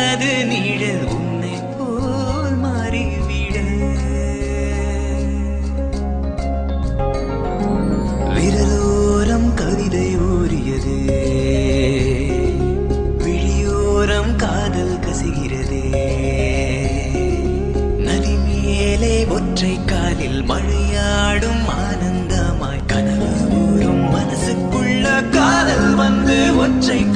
எனது நிழல் உன்னை போல் மாறிவிட. விரலோரம் கவிதை ஊறியது விழியோரம் காதல் கசிகிறதே. நதி மேலே ஒற்றை காலில் மழையாடும் ஆனந்தமாய் கனவு ஊறும் மனசுக்குள்ள காதல் வந்து ஒற்றை